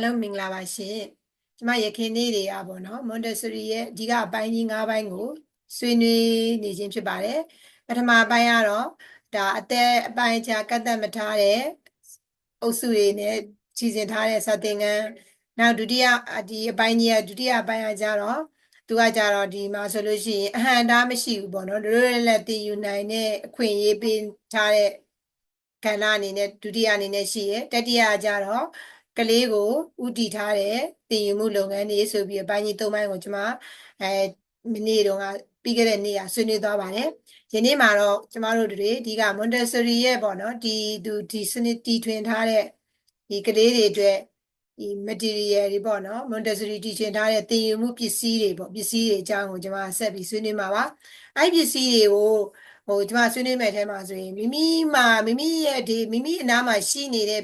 အားလုံးမင်္ဂလာပါရှင်ကျမရခင်နေ့တွေကပေါ့နော် Montessori ရဲ့အဓိကအပိုင်းကြီး၅ပိုင်းကိုဆွေးနွေးနေခြင်းဖြစ်ပါတယ်ပထမပိုင်းကတော့ဒါအသက်အပိုင်းခြားကတ်သက်မထားတဲ့အုပ်စုတွေနဲ့ခြီးစင်ထားတဲ့စာသင်ခန်းနောက်ဒုတိယဒီအပိုင်းကြီးကဒုတိယအပိုင်းကကြတော့သူကကြတော့ဒီမှာဆိုလို့ရှိရင်အဟံတားမရှိဘူးပေါ့နော်တို့လည်းတည်ယူနိုင်တဲ့အခွင့်အရေးပေးထားတဲ့ကဏ္ဍအနေနဲ့ဒုတိယအနေနဲ့ရှိရတတိယကြတော့ ကလေးကိုဥတည်ထားတဲ့တည်ယူမှုလုပ်ငန်းတွေဆိုပြီးအပိုင်းကြီး၃ပိုင်းကိုကျွန်မအဲမနေ့တုန်းကပြီးခဲ့တဲ့နေ့ကဆွေးနွေးသွားပါတယ်။ယနေ့မှာတော့ကျမတို့တွေဒီက Montessori ရဲ့ပေါ့နော်ဒီသူဒီစနစ်တီထွင်ထားတဲ့ဒီကလေးတွေအတွက်ဒီ material တွေပေါ့နော် Montessori တီထွင်ထားတဲ့သင်ယူမှုပစ္စည်းတွေပေါ့ပစ္စည်းတွေအကြောင်းကိုကျွန်မဆက်ပြီးဆွေးနွေးမှာပါ။အဲ့ပစ္စည်းတွေကိုဟိုကျွန်မဆွေးနွေးမဲ့အဲထဲမှာဆိုရင်မိမိမှာမိမိရဲ့ဒီမိမိအနားမှာရှိနေတဲ့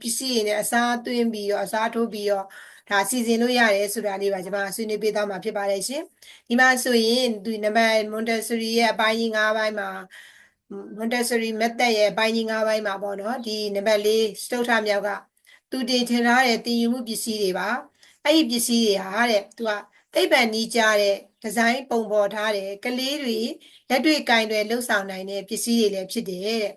ပစ္စည်းတွေနဲ့အစားသွင်းပြီးတော့အစားထိုးပြီးတော့ဒါစီစဉ်လို့ရတယ်ဆိုတာလေးပါကျွန်မဆွေးနွေးပေးသွားမှာဖြစ်ပါတယ်ရှင်ဒီမှာဆိုရင်ဒီနံပါတ် Montessori ရဲ့အပိုင်းကြီး၅ပိုင်းမှာ Montessori method ရဲ့အပိုင်းကြီး၅ပိုင်းမှာပေါ့နော်ဒီနံပါတ်၄စတုထမြောက်ကသူတင်ထင်ထားတဲ့တင်ယူမှုပစ္စည်းတွေပါအဲ့ဒီပစ္စည်းတွေဟာတဲ့သူကသိပ္ပံနီးကြတဲ့ဒီဇိုင်းပုံပေါ်ထားတယ်ကလေးတွေလက်တွေ့ကင်တွေလှုပ်ဆောင်နိုင်တဲ့ပစ္စည်းတွေလည်းဖြစ်တယ်တဲ့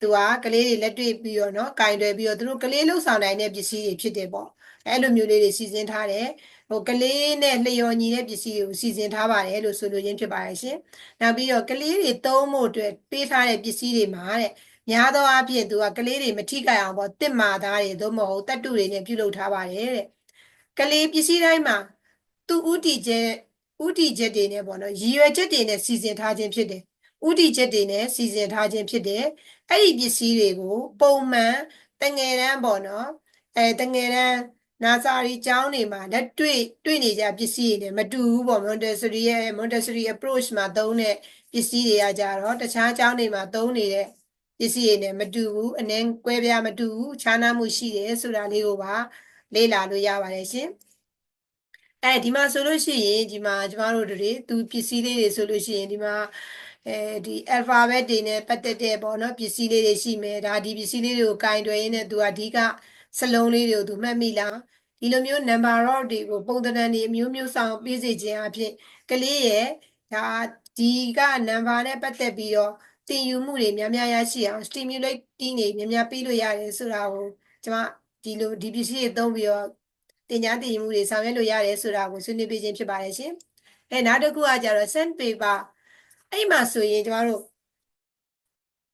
သူကကလေးတွေလက်တွေ့ပြီးတော့နော်ကင်တွေပြီးတော့သူတို့ကလေးလှုပ်ဆောင်နိုင်တဲ့ပစ္စည်းတွေဖြစ်တယ်ပေါ့အဲ့လိုမျိုးလေးတွေစီစဉ်ထားတယ်ဟိုကလေးနဲ့လျော်ညီတဲ့ပစ္စည်းတွေကိုစီစဉ်ထားပါတယ်လို့ဆိုလိုရင်းဖြစ်ပါတယ်ရှင်နောက်ပြီးတော့ကလေးတွေသုံးဖို့အတွက်ပေးထားတဲ့ပစ္စည်းတွေမှာတဲ့များသောအားဖြင့်သူကကလေးတွေမထိကြအောင်ပေါ့တစ်မာသားတွေသို့မဟုတ်တတ်တူတွေနဲ့ပြုလုပ်ထားပါတယ်တဲ့ကလေးပစ္စည်းတိုင်းမှာသူဥတီချက်ဥတီချက်တွေနဲ့ပေါ့နော်ရည်ရွယ်ချက်တွေနဲ့စီစဉ်ထားခြင်းဖြစ်တယ် ဥတီချက်တွေနဲ့စီစဉ်ထားခြင်းဖြစ်တယ်အဲ့ဒီပစ္စည်းတွေကိုပုံမှန်တငယ်တန်းပေါ့နော်အဲတငယ်တန်းနာစာရီကျောင်းတွေမှာလက်တွေ့တွေ့နေကြပစ္စည်းတွေနဲ့မတူဘူးပေါ့ Montessori ရဲ့ Montessori approach မှာသုံးတဲ့ပစ္စည်းတွေကကြတော့တခြားကျောင်းတွေမှာသုံးနေတဲ့ပစ္စည်းတွေနဲ့မတူဘူးအနည်းကွဲပြားမတူဘူးခြားနားမှုရှိတယ်ဆိုတာလေးကိုပါလေ့လာလို့ရပါတယ်ရှင်အဲဒီမှာဆိုလို့ရှိရင်ဒီမှာကျမတို့တွေသူပစ္စည်းလေးတွေဆိုလို့ရှိရင်ဒီမှာ အဲဒီ alphabet တွေနဲ့ပတ်သက်တဲ့ပေါ့နော်ပစ္စည်းလေးတွေရှိမယ်ဒါဒီပစ္စည်းလေးတွေကိုကင်တွယ်ရင်းနဲ့သူအဓိကစလုံးလေးတွေကိုသူမှတ်မိလားဒီလိုမျိုး number of တွေကိုပုံသဏ္ဍာန်တွေအမျိုးမျိုးဆောင်ပေးစေခြင်းအဖြစ်ကလေးရဲ့ဒါဒီက number နဲ့ပတ်သက်ပြီးတော့သင်ယူမှုတွေများများရရှိအောင် stimulating တွေများများပေးလို့ရတယ်ဆိုတာကိုကျွန်မဒီလိုဒီပစ္စည်းတွေသုံးပြီးတော့တင်ညာတင်ယူမှုတွေဆောင်ရွက်လို့ရတယ်ဆိုတာကိုဆွေးနွေးပေးခြင်းဖြစ်ပါတယ်ရှင်။အဲနောက်တစ်ခုကကြတော့ sand paper အဲ့မှာဆိုရင်ကျမတို့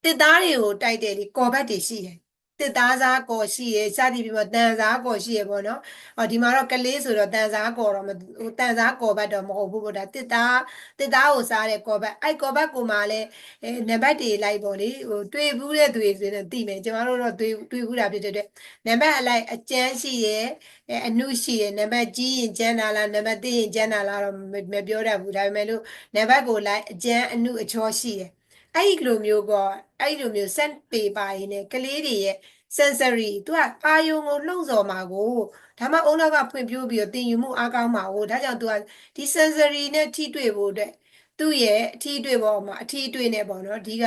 တစ်သားတွေကိုတိုက်တယ်လေကော်ဘတ်တွေရှိတယ် တစ်သားစားကော်ရှိရယ်စသည်ဖြင့်ပေါ့တန်စားကော်ရှိရယ်ပေါ့နော်ဟောဒီမှာတော့ကလေးဆိုတော့တန်စားကော်တော့ဟိုတန်စားကော်ဘတ်တော့မဟုတ်ဘူးပေါ့ဒါတစ်သားတစ်သားကိုစားတဲ့ကော်ဘတ်အဲ့ကော်ဘတ်ကိုမှလည်းအဲနံပါတ်တွေလိုက်ပေါ့လေဟိုတွေ့ဘူးတဲ့သူတွေဆိုရင်သိမယ်ကျမတို့တော့တွေ့တွေ့ဘူးတာဖြစ်တဲ့အတွက်နံပါတ်အလိုက်အကျန်းရှိရယ်အဲအနုရှိရယ်နံပါတ်ကြီးရင်ကျန်းတာလားနံပါတ်သေးရင်ကျန်းတာလားတော့မပြောတတ်ဘူးဒါပေမဲ့လို့နံပါတ်ကိုလိုက်အကျန်းအနုအချောရှိရယ် အဲ့ဒီလိုမျိုးကအဲ့ဒီလိုမျိုး scent paper ရင်းနဲ့ကလေးတွေရဲ့ sensory သူကအာယုံကိုလှုံ့ဆော်မှာကိုဒါမှအုံနောက်ကဖွင့်ပြိုးပြီးတော့တင်ယူမှုအားကောင်းမှာကိုဒါကြောင့်သူကဒီ sensory နဲ့ထိတွေ့ဖို့အတွက်သူ့ရဲ့အထီးတွေ့ပေါ်မှာအထီးတွေ့နေပေါ့နော်ဒီက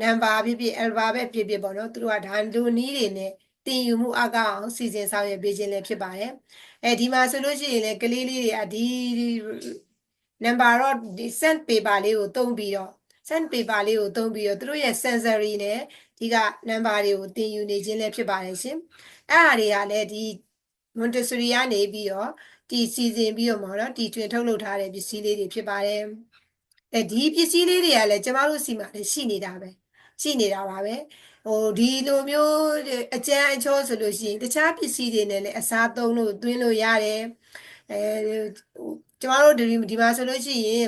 နံပါတ်ဖြစ်ဖြစ် alphabet ဖြစ်ဖြစ်ပေါ့နော်သူတို့ကဒါလိုနည်းတွေနဲ့တင်ယူမှုအားကောင်းအောင်စီစဉ်ဆောင်ရွက်ပေးခြင်းလည်းဖြစ်ပါတယ်အဲဒီမှာဆိုလို့ရှိရင်လည်းကလေးလေးတွေကဒီ number of ဒီ scent paper လေးကိုတုံးပြီးတော့ scent paper လေးကိုသုံးပြီးတော့သူတို့ရဲ့ sensory နဲ့ဒီက number တွေကိုသင်ယူနေခြင်းလည်းဖြစ်ပါတယ်ရှင်အဲ့ဒါတွေကလည်းဒီ Montessori ကနေပြီးတော့ဒီစီစဉ်ပြီးတော့မှာနော်ဒီတွင်ထုတ်လုပ်ထားတဲ့ပစ္စည်းလေးတွေဖြစ်ပါတယ်အဲဒီပစ္စည်းလေးတွေကလည်းကျမတို့စီမှာလည်းရှိနေတာပဲရှိနေတာပါပဲဟိုဒီလိုမျိုးအကြမ်းအချောဆိုလို့ရှိရင်တခြားပစ္စည်းတွေနဲ့လည်းအစားသုံးလို့သွင်းလို့ရတယ်အဲကျမတို့ဒီဒီမှာဆိုလို့ရှိရင်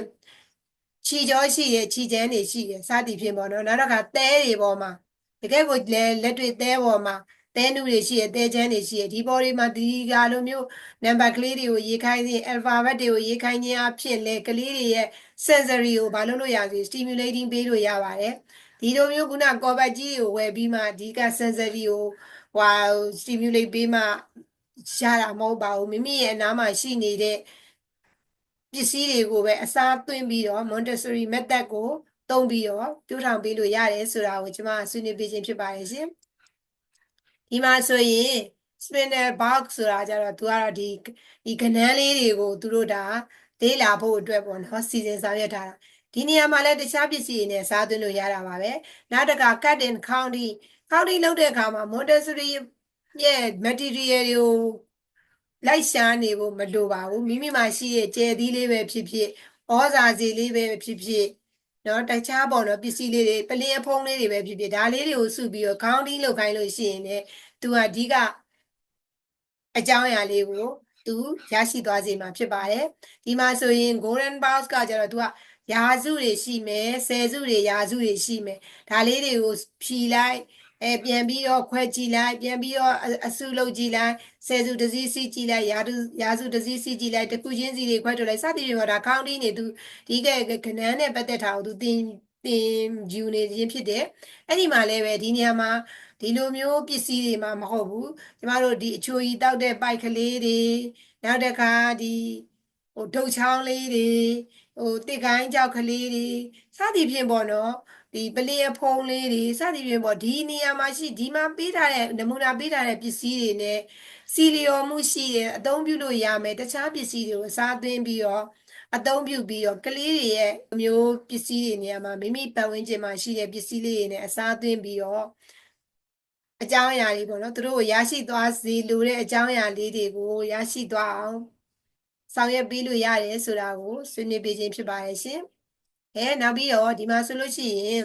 ခြီကြောရှိရဲ့ခြီကျန်းတွေရှိရဲ့စသည်ဖြင့်ပေါ့နော်နောက်တော့ကသဲတွေပေါ်မှာတကယ်ကိုလက်တွေသဲပေါ်မှာသဲနုတွေရှိရဲ့သဲချမ်းတွေရှိရဲ့ဒီပေါ်တွေမှာဒီကလိုမျိုးနံပါတ်ကလေးတွေကိုရေးခိုင်းခြင်း alphabet တွေကိုရေးခိုင်းခြင်းအဖြစ်လေကလေးတွေရဲ့ sensory ကိုဘာလို့လို့ရစီ stimulating ပေးလို့ရပါတယ်ဒီလိုမျိုးခုနကော်ဘတ်ကြီးကိုဝယ်ပြီးမှဒီက sensory ကိုဟို stimulate ပေးမှရတာမဟုတ်ပါဘူးမိမိရဲ့အနားမှာရှိနေတဲ့ ပစ္စည်းတွေကိုပဲအစားသွင်းပြီးတော့ Montessori method ကိုသုံးပြီးတော့ပြုထောင်ပေးလို့ရတယ်ဆိုတာကိုကျွန်မဆွေးနွေးပေးခြင်းဖြစ်ပါတယ်ရှင်ဒီမှာဆိုရင် spinner box ဆိုတာကြတော့သူကတော့ဒီဒီကဏန်းလေးတွေကိုသူတို့ဒါလေးလာဖို့အတွက်ပေါ့နော်စီစဉ်ဆောင်ရွက်ထားတာဒီနေရာမှာလည်းတခြားပစ္စည်းတွေနဲ့စားသွင်းလို့ရတာပါပဲနောက်တစ်ခါ cut and counting counting လုပ်တဲ့အခါမှာ Montessori ရဲ့ material တွေကို လိုက်ရှာနေဖို့မလိုပါဘူးမိမိမှာရှိတဲ့ကြယ်သီးလေးပဲဖြစ်ဖြစ်ဩဇာစီလေးပဲဖြစ်ဖြစ်နော်တခြားပေါ့နော်ပစ္စည်းလေးတွေပလင်းအဖုံးလေးတွေပဲဖြစ်ဖြစ်ဒါလေးတွေကိုစုပြီးတော့ counting လုပ်ခိုင်းလို့ရှိရင်လည်းသူကအဓိကအကြောင်းအရာလေးကိုသူရရှိသွားစေမှာဖြစ်ပါတယ်ဒီမှာဆိုရင် golden box ကကျတော့သူကရာစုတွေရှိမယ်ဆယ်စုတွေရာစုတွေရှိမယ်ဒါလေးတွေကိုဖြီလိုက် အဲပြန်ပြီးတော့ခွဲကြည့်လိုက်ပြန်ပြီးတော့အအစုလုပ်ကြည့်လိုက်ဆယ်စုတစ်စီးစီကြည့်လိုက်ရာစုရာစုတစ်စီးစီကြည့်လိုက်တစ်ခုချင်းစီတွေခွဲထုတ်လိုက်စသည်ဖြင့်ဟောဒါ counting နေသူဒီကကဏ္ဍနဲ့ပတ်သက်တာကိုသူသင်သင်ယူနေခြင်းဖြစ်တယ်အဲ့ဒီမှာလည်းပဲဒီနေရာမှာဒီလိုမျိုးပစ္စည်းတွေမှာမဟုတ်ဘူးကျမတို့ဒီအချိုကြီးတောက်တဲ့ပိုက်ကလေးတွေနောက်တစ်ခါဒီဟိုဒုတ်ချောင်းလေးတွေဟိုတစ်ကိုင်းကြောက်ကလေးတွေစသည်ဖြင့်ပေါ့နော် ဒီပလီအဖုံးလေးတွေစသည်ဖြင့်ပေါ့ဒီနေရာမှာရှိဒီမှာပေးထားတဲ့နမူနာပေးထားတဲ့ပစ္စည်းတွေနဲ့စီလီယောမှုရှိတယ်အသုံးပြုလို့ရမယ်တခြားပစ္စည်းတွေကိုစားသွင်းပြီးတော့အသုံးပြုပြီးတော့ကလေးတွေရဲ့မျိုးပစ္စည်းတွေနေရာမှာမိမိပတ်ဝန်းကျင်မှာရှိတဲ့ပစ္စည်းလေးတွေနဲ့အစားသွင်းပြီးတော့အကြောင်းအရာတွေပေါ့နော်သူတို့ကိုရရှိသွားစေလိုတဲ့အကြောင်းအရာလေးတွေကိုရရှိသွားအောင်ဆောင်ရွက်ပေးလို့ရတယ်ဆိုတာကိုဆွေးနွေးပေးခြင်းဖြစ်ပါတယ်ရှင်။ အဲနောက်ပြီးတော့ဒီမှာဆိုလို့ရှိရင်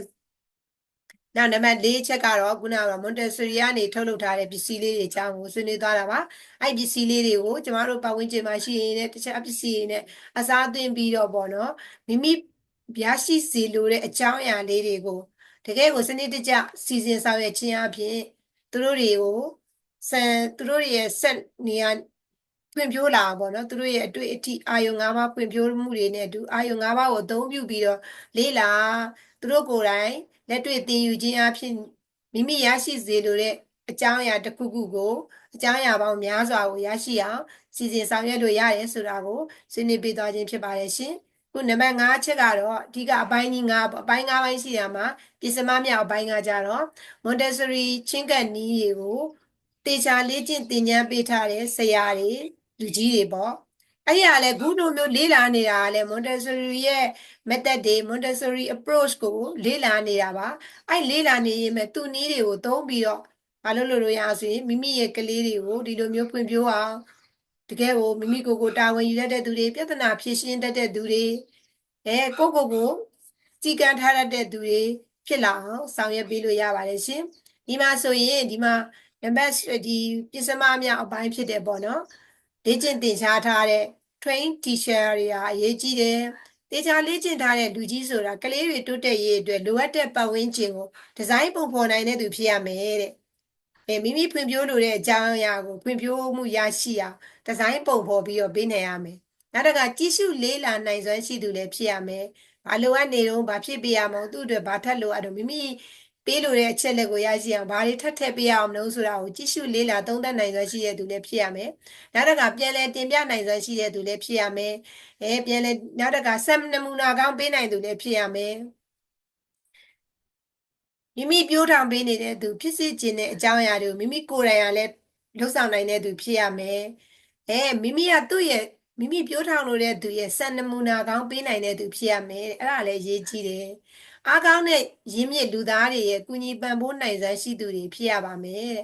နောက်နံပါတ်၄ချက်ကတော့ခုနကတော့ Montessori ကနေထုတ်လုပ်ထားတဲ့ပစ္စည်းလေးတွေအကြောင်းကိုဆွေးနွေးသွားတာပါ။အဲ့ပစ္စည်းလေးတွေကိုကျမတို့ပတ်ဝန်းကျင်မှာရှိနေတဲ့တခြားပစ္စည်းတွေနဲ့အစားသွင်းပြီးတော့ပေါ့နော်မိမိရရှိစေလိုတဲ့အကြောင်းအရာလေးတွေကိုတကယ်ကိုစနစ်တကျစီစဉ်ဆောင်ရွက်ခြင်းအပြင်သူတို့တွေကိုစံသူတို့ရဲ့ဆက်နေရာ ဖွံ့ဖြိုးလာအောင်ပေါ့နော်သူတို့ရဲ့အတွေ့အထိအာယုံ၅ပါးဖွံ့ဖြိုးမှုတွေနဲ့အတူအာယုံ၅ပါးကိုအသုံးပြုပြီးတော့လေးလာသူတို့ကိုယ်တိုင်လက်တွေ့သင်ယူခြင်းအဖြစ်မိမိရရှိစေလိုတဲ့အကြောင်းအရာတစ်ခုခုကိုအကြောင်းအရာပေါင်းများစွာကိုရရှိအောင်စီစဉ်ဆောင်ရွက်လို့ရတယ်ဆိုတာကိုဆွေးနွေးပေးသွားခြင်းဖြစ်ပါတယ်ရှင်ခုနံပါတ်5ချက်ကတော့အဓိကအပိုင်းကြီး5ပေါ့အပိုင်း5ပိုင်းရှိရမှာပြစ္စမမြောက်အပိုင်းကကြတော့ Montessori ချင်းကပ်နီးတွေကိုတေချာလေ့ကျင့်သင်ကြားပေးထားတဲ့ဆရာတွေ လူကြီးတွေပေါ့အဲ့ရလဲခုလိုမျိုးလေ့လာနေတာလဲ Montessori ရဲ့ method တွေ Montessori approach ကိုလေ့လာနေတာပါအဲ့လေ့လာနေရင်မဲ့သူ့နည်းတွေကိုသုံးပြီးတော့ဘာလို့လို့လို့ရအောင်ဆိုရင်မိမိရဲ့ကလေးတွေကိုဒီလိုမျိုးဖွံ့ဖြိုးအောင်တကယ်ကိုမိမိကိုယ်ကိုတာဝန်ယူတတ်တဲ့သူတွေပြဿနာဖြေရှင်းတတ်တဲ့သူတွေအဲကိုကိုကိုစီကံထားတတ်တဲ့သူတွေဖြစ်လာအောင်ဆောင်ရွက်ပေးလို့ရပါတယ်ရှင်ဒီမှာဆိုရင်ဒီမှာနံပါတ်ဒီပြစ္စမမြောက်အပိုင်းဖြစ်တယ်ပေါ့နော် လေ့ကျင့်သင်ကြားထားတဲ့ train teacher တွေဟာအရေးကြီးတယ်တေချာလေ့ကျင့်ထားတဲ့လူကြီးဆိုတာကလေးတွေတိုးတက်ရေးအတွက်လိုအပ်တဲ့ပတ်ဝန်းကျင်ကိုဒီဇိုင်းပုံဖော်နိုင်တဲ့သူဖြစ်ရမယ်တဲ့အဲမိမိဖွံ့ဖြိုးလိုတဲ့အကြောင်းအရာကိုဖွံ့ဖြိုးမှုရရှိအောင်ဒီဇိုင်းပုံဖော်ပြီးတော့ပေးနိုင်ရမယ်နောက်တစ်ခါကြည့်ရှုလေးလာနိုင်စွမ်းရှိသူလည်းဖြစ်ရမယ်ဘာလိုအပ်နေတော့ဘာဖြစ်ပေးရမလို့သူ့အတွက်ဘာထက်လိုအပ်တော့မိမိ ပေးလို့တဲ့အချက်လက်ကိုရရှိအောင်ဘာတွေထပ်ထည့်ပေးအောင်မလို့ဆိုတာကိုကြည့်ရှုလေးလာသုံးသပ်နိုင်စွမ်းရှိတဲ့သူလည်းဖြစ်ရမယ်နောက်တစ်ခါပြန်လဲတင်ပြနိုင်စွမ်းရှိတဲ့သူလည်းဖြစ်ရမယ်အဲပြန်လဲနောက်တစ်ခါဆက်နမူနာကောင်းပေးနိုင်သူလည်းဖြစ်ရမယ်မိမိပြောထောင်ပေးနေတဲ့သူဖြစ်စေခြင်းတဲ့အကြောင်းအရာတွေကိုမိမိကိုယ်တိုင်ကလည်းလှုပ်ဆောင်နိုင်တဲ့သူဖြစ်ရမယ်အဲမိမိကသူ့ရဲ့မိမိပြောထောင်လို့တဲ့သူရဲ့စံနမူနာကောင်းပေးနိုင်တဲ့သူဖြစ်ရမယ်အဲ့ဒါလည်းရေးကြည့်တယ် အားကောင်းတဲ့ရင်းမြစ်လူသားတွေရဲ့ကုညီပံ့ပိုးနိုင်စွမ်းရှိသူတွေဖြစ်ရပါမယ်တဲ့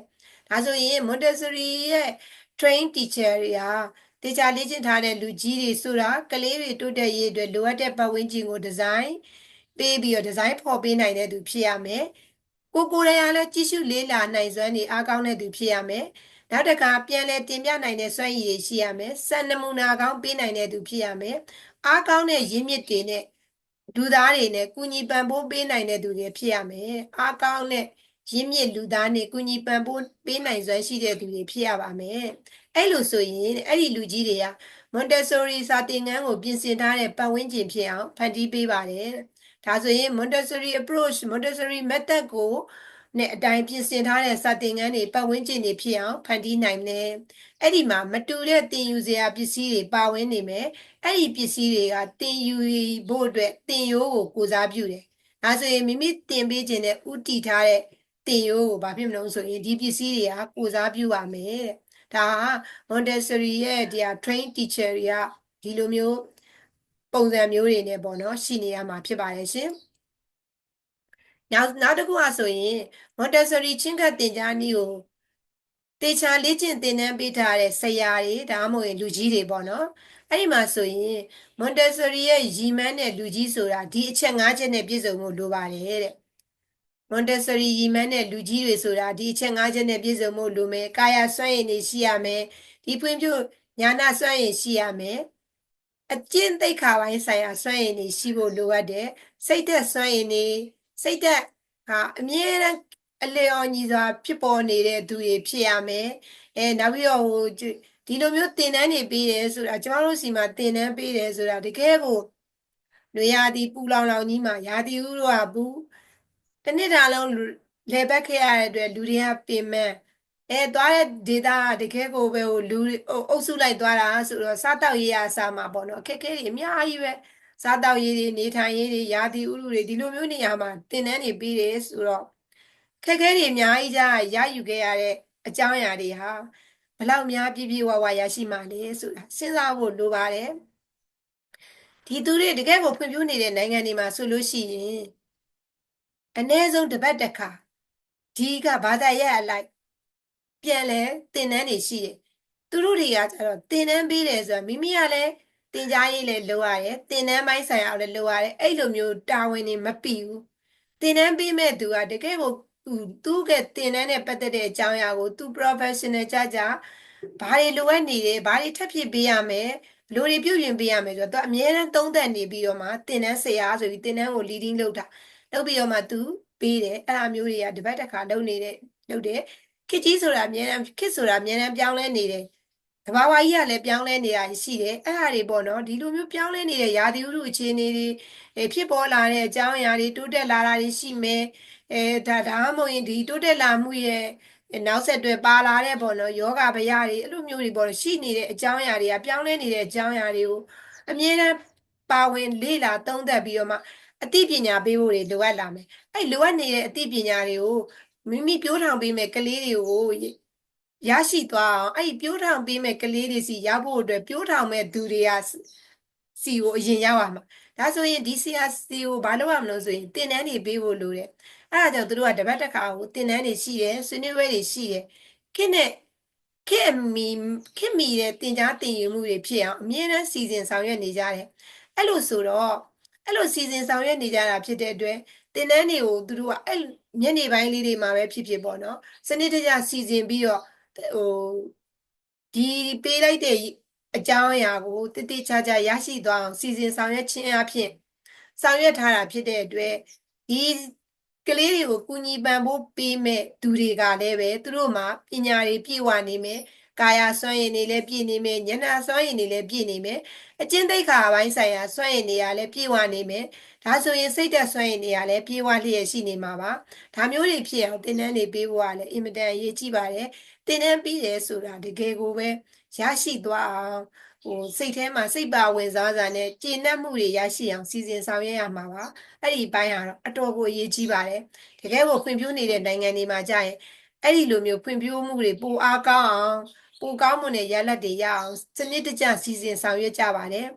ဒါဆိုရင် Montessori ရဲ့ train teacher တွေဟာတေချာလေ့ကျင့်ထားတဲ့လူကြီးတွေဆိုတာကလေးတွေတိုးတက်ရေးအတွက်လိုအပ်တဲ့ပတ်ဝန်းကျင်ကိုဒီဇိုင်းပေးပြီးတော့ဒီဇိုင်းဖော်ပေးနိုင်တဲ့သူဖြစ်ရမယ်ကိုကိုယ်တိုင်ကလည်းကြည့်ရှုလေးလာနိုင်စွမ်းတွေအားကောင်းတဲ့သူဖြစ်ရမယ်နောက်တစ်ခါပြန်လဲတင်ပြနိုင်တဲ့စွမ်းရည်တွေရှိရမယ်စံနမူနာကောင်းပေးနိုင်တဲ့သူဖြစ်ရမယ်အားကောင်းတဲ့ရင်းမြစ်တွေနဲ့ လူသားတွေနဲ့ကုညီပံ့ပိုးပေးနိုင်တဲ့သူတွေဖြစ်ရမယ်အားကောင်းတဲ့ရင်းမြစ်လူသားနဲ့ကုညီပံ့ပိုးပေးနိုင်စွမ်းရှိတဲ့သူတွေဖြစ်ရပါမယ်အဲ့လိုဆိုရင်အဲ့ဒီလူကြီးတွေက Montessori စာသင်ခန်းကိုပြင်ဆင်ထားတဲ့ပတ်ဝန်းကျင်ဖြစ်အောင်ဖန်တီးပေးပါတယ်ဒါဆိုရင် Montessori approach Montessori method ကို နဲ့အတိုင်းပြင်ဆင်ထားတဲ့စာသင်ခန်းတွေပတ်ဝန်းကျင်တွေဖြစ်အောင်ဖန်တီးနိုင်တယ်။အဲ့ဒီမှာမတူတဲ့သင်ယူစရာပစ္စည်းတွေပါဝင်နေမယ်။အဲ့ဒီပစ္စည်းတွေကသင်ယူဖို့အတွက်သင်ရိုးကိုကိုစားပြုတယ်။ဒါဆိုရင်မိမိသင်ပေးခြင်းနဲ့ဥတီထားတဲ့သင်ရိုးကိုဘာဖြစ်မလို့ဆိုရင်ဒီပစ္စည်းတွေကကိုစားပြုပါမယ်တဲ့ဒါဟာ Montessori ရဲ့ဒီဟာ train teacher တွေကဒီလိုမျိုးပုံစံမျိုးတွေနဲ့ပေါ့နော်ရှိနေရမှာဖြစ်ပါတယ်ရှင် နောက်နောက်တစ်ခုอ่ะဆိုရင် Montessori ချင်းကပ်သင်ကြားနည်းကိုတေချာလေ့ကျင့်သင်တန်းပေးထားတဲ့ဆရာတွေဒါမှမဟုတ်ရင်လူကြီးတွေပေါ့နော်အဲ့ဒီမှာဆိုရင် Montessori ရဲ့ရည်မှန်းတဲ့လူကြီးဆိုတာဒီအချက်၅ချက်နဲ့ပြည့်စုံမှုလိုပါတယ်တဲ့ Montessori ရည်မှန်းတဲ့လူကြီးတွေဆိုတာဒီအချက်၅ချက်နဲ့ပြည့်စုံမှုလိုမယ်ကာယစွမ်းရည်တွေရှိရမယ်ဒီဖွံ့ဖြိုးညာနာစွမ်းရည်ရှိရမယ်အကျင့်သိက္ခာပိုင်းဆိုင်ရာစွမ်းရည်တွေရှိဖို့လိုအပ်တယ်စိတ်သက်စွမ်းရည်တွေ စိတ်သက်ဟာအမြဲတမ်းအလျော်ညီစွာဖြစ်ပေါ်နေတဲ့သူတွေဖြစ်ရမယ်အဲနောက်ပြီးတော့ဟိုဒီလိုမျိုးသင်တန်းတွေပေးတယ်ဆိုတာကျမတို့စီမှာသင်တန်းပေးတယ်ဆိုတာတကယ်ကိုနွေရာသီပူလောင်လောင်ကြီးမှာရာသီဥတုကပူတစ်နှစ်တာလုံးလေဘက်ခဲ့ရတဲ့အတွက်လူတွေကပင်မအဲသွားတဲ့ဒေတာတကယ်ကိုပဲဟိုလူအုပ်စုလိုက်သွားတာဆိုတော့စားတောက်ရေးရအစားမှာပေါ့နော်အခက်အခဲတွေအများကြီးပဲ စားတောက်ရေးတွေနေထိုင်ရေးတွေရာသီဥတုတွေဒီလိုမျိုးနေရာမှာသင်တန်းတွေပြီးတယ်ဆိုတော့ခက်ခဲတွေအများကြီးကြာရယူခဲ့ရတဲ့အကြောင်းအရာတွေဟာဘလောက်များပြည့်ပြည့်ဝဝရရှိမှလဲဆိုတာစဉ်းစားဖို့လိုပါတယ်ဒီသူတွေတကယ်ကိုဖွံ့ဖြိုးနေတဲ့နိုင်ငံတွေမှာဆိုလို့ရှိရင်အနည်းဆုံးတစ်ပတ်တစ်ခါဒီကဘာသာရပ်အလိုက်ပြန်လဲသင်တန်းတွေရှိတယ်သူတို့တွေကကျတော့သင်တန်းပေးတယ်ဆိုတော့မိမိကလည်း သင်ကြားရေးလည်းလုပ်ရတယ်သင်တန်းပိုင်းဆိုင်ရာလည်းလုပ်ရတယ်အဲ့လိုမျိုးတာဝန်တွေမပြီးဘူးသင်တန်းပေးမဲ့သူကတကယ်ကိုသူသူ့ကသင်တန်းနဲ့ပတ်သက်တဲ့အကြောင်းအရာကိုသူ professional ကြကြဘာတွေလိုအပ်နေတယ်ဘာတွေထပ်ဖြစ်ပေးရမယ်ဘလိုတွေပြုပြင်ပေးရမယ်ဆိုတော့သူအမြဲတမ်းသုံးသပ်နေပြီးတော့မှသင်တန်းဆရာဆိုပြီးသင်တန်းကို leading လုပ်တာလုပ်ပြီးတော့မှသူပေးတယ်အဲ့အမျိုးတွေကဒီဘက်တစ်ခါလုပ်နေတဲ့လုပ်တယ်ခစ်ကြီးဆိုတာအမြဲတမ်းခစ်ဆိုတာအမြဲတမ်းပြောင်းလဲနေတယ် တဘာဝကြီးကလည်းပြောင်းလဲနေတာရှိတယ်အဲ့ဟာတွေပေါ့နော်ဒီလိုမျိုးပြောင်းလဲနေတဲ့ရာသီဥတုအခြေအနေတွေဖြစ်ပေါ်လာတဲ့အကြောင်းအရာတွေတိုးတက်လာတာတွေရှိမယ်အဲဒါဒါမှမဟုတ်ရင်ဒီတိုးတက်လာမှုရဲ့နောက်ဆက်တွဲပါလာတဲ့ပေါ့နော်ယောဂဗျာတွေအဲ့လိုမျိုးတွေပေါ့ရှိနေတဲ့အကြောင်းအရာတွေကပြောင်းလဲနေတဲ့အကြောင်းအရာတွေကိုအမြဲတမ်းပါဝင်လေ့လာသုံးသပ်ပြီးတော့မှအသိပညာပေးဖို့တွေလိုအပ်လာမယ်အဲ့လိုအပ်နေတဲ့အသိပညာတွေကိုမိမိပြောထောင်ပေးမဲ့ကလေးတွေကို ရရှိသွားအောင်အဲ့ဒီပြောထောင်ပေးမဲ့ကလေးတွေစီရဖို့အတွက်ပြောထောင်မဲ့သူတွေကစီကိုအရင်ရောက်ရမှာဒါဆိုရင်ဒီစီယာစီကိုဘာလုပ်ရမလို့ဆိုရင်တင်တန်းတွေပေးဖို့လိုတယ်အဲ့ဒါကြောင့်သူတို့ကတပတ်တစ်ခါကိုတင်တန်းတွေရှိတယ်ဆွေးနွေးပွဲတွေရှိတယ်ခင်းနဲ့ခေမီခေမီတဲ့တင် जा တင်ယူမှုတွေဖြစ်အောင်အမြဲတမ်းစီစဉ်ဆောင်ရွက်နေကြတယ်အဲ့လိုဆိုတော့အဲ့လိုစီစဉ်ဆောင်ရွက်နေကြတာဖြစ်တဲ့အတွက်တင်တန်းတွေကိုသူတို့ကအဲ့ညနေပိုင်းလေးတွေမှာပဲဖြစ်ဖြစ်ပေါ့နော်စနစ်တကျစီစဉ်ပြီးတော့ ဟိုဒီပေးလိုက်တဲ့အကြောင်းအရာကိုတတိချာချာရရှိသွားအောင်စီစဉ်ဆောင်ရွက်ခြင်းအဖြစ်ဆောင်ရွက်ထားတာဖြစ်တဲ့အတွက်ဒီကလေးတွေကိုကူညီပံ့ပိုးပေးမဲ့သူတွေကလည်းပဲသူတို့မှာပညာတွေပြည့်ဝနေမယ်ကာယစွမ်းရည်တွေလည်းပြည့်နေမယ်ဉာဏစွမ်းရည်တွေလည်းပြည့်နေမယ်အကျင့်သိက္ခာပိုင်းဆိုင်ရာစွမ်းရည်တွေကလည်းပြည့်ဝနေမယ်ဒါဆိုရင်စိတ်သက်စွမ်းရည်တွေကလည်းပြည့်ဝလျက်ရှိနေမှာပါဒါမျိုးတွေဖြစ်အောင်သင်တန်းတွေပေးဖို့ကလည်းအင်မတန်အရေးကြီးပါတယ် သင်တန်းပြီးတယ်ဆိုတာတကယ်ကိုပဲရရှိသွားအောင်ဟိုစိတ်ထဲမှာစိတ်ပါဝင်စားစားနဲ့ကျေနပ်မှုတွေရရှိအောင်စီစဉ်ဆောင်ရွက်ရမှာပါအဲ့ဒီဘိုင်းကတော့အတော်ကိုအရေးကြီးပါတယ်တကယ်ကိုဖွံ့ဖြိုးနေတဲ့နိုင်ငံတွေမှာကြာရင်အဲ့ဒီလိုမျိုးဖွံ့ဖြိုးမှုတွေပိုအားကောင်းအောင်ပိုကောင်းမွန်တဲ့ရလဒ်တွေရအောင်စနစ်တကျစီစဉ်ဆောင်ရွက်ကြပါတယ်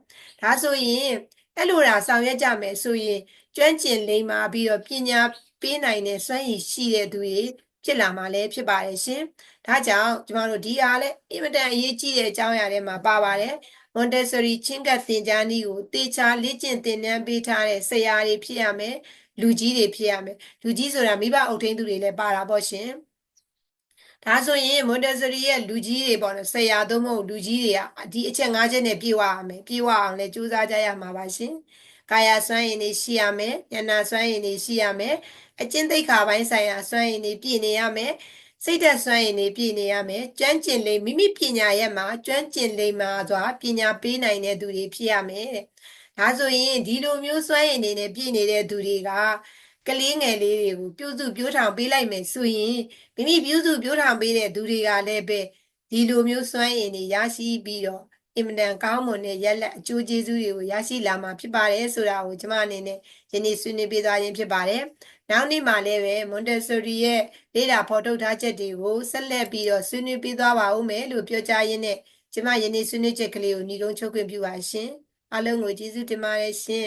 ဒါဆိုရင်အဲ့လိုတာဆောင်ရွက်ကြမယ်ဆိုရင်ကျွမ်းကျင်လိမ္မာပြီးတော့ပညာပေးနိုင်တဲ့စွမ်းရည်ရှိတဲ့သူတွေဖြစ်လာမှာလည်းဖြစ်ပါတယ်ရှင်။ ဒါကြောင့်ကျမတို့ဒီအားလည်းအင်မတန်အရေးကြီးတဲ့အကြောင်းအရာတွေမှာပါပါတယ်။ Montessori ချင်းကပ်သင်ကြားနည်းကိုတေချာလေ့ကျင့်သင်တန်းပေးထားတဲ့ဆရာတွေဖြစ်ရမယ်။လူကြီးတွေဖြစ်ရမယ်။လူကြီးဆိုတာမိဘအုပ်ထိန်းသူတွေလည်းပါတာပေါ့ရှင်။ဒါဆိုရင် Montessori ရဲ့လူကြီးတွေပေါ့နော်ဆရာသို့မဟုတ်လူကြီးတွေကဒီအချက်၅ချက်နဲ့ပြေဝရမယ်ပြေဝအောင်လည်းကြိုးစားကြရမှာပါရှင်ကာယစွမ်းရည်တွေရှိရမယ်ဉာဏစွမ်းရည်တွေရှိရမယ်အကျင့်သိက္ခာပိုင်းဆိုင်ရာစွမ်းရည်တွေပြည့်နေရမယ် စိတ်သက်စွမ်းရည်တွေပြည့်နေရမယ်ကျွမ်းကျင်လိမ့်မိမိပညာရဲ့မှာကျွမ်းကျင်လိမ့်မှာစွာပညာပေးနိုင်တဲ့သူတွေဖြစ်ရမယ်တဲ့ဒါဆိုရင်ဒီလိုမျိုးစွမ်းရည်တွေနဲ့ပြည့်နေတဲ့သူတွေကကလေးငယ်လေးတွေကိုပြုစုပြောထောင်ပေးလိုက်မယ်ဆိုရင်မိမိပြုစုပြောထောင်ပေးတဲ့သူတွေကလည်းပဲဒီလိုမျိုးစွမ်းရည်တွေရရှိပြီးတော့အင်မတန်ကောင်းမွန်တဲ့ရက်လက်အကျိုးကျေးဇူးတွေကိုရရှိလာမှာဖြစ်ပါတယ်ဆိုတာကိုကျွန်မအနေနဲ့ယနေ့ဆွေးနွေးပေးသွားခြင်းဖြစ်ပါတယ် နောက်နေ့မှာလည်းပဲမွန်တက်ဆိုရီရဲ့လေ့လာဖော်ထုတ်ထားချက်တွေကိုဆက်လက်ပြီးတော့ဆွေးနွေးပေးသွားပါဦးမယ်လို့ပြောကြားရင်းနဲ့ကျမယနေ့ဆွေးနွေးချက်ကလေးကိုညီလုံးချုပ်ခွင့်ပြုပါရှင်အားလုံးကိုကျေးဇူးတင်ပါတယ်ရှင်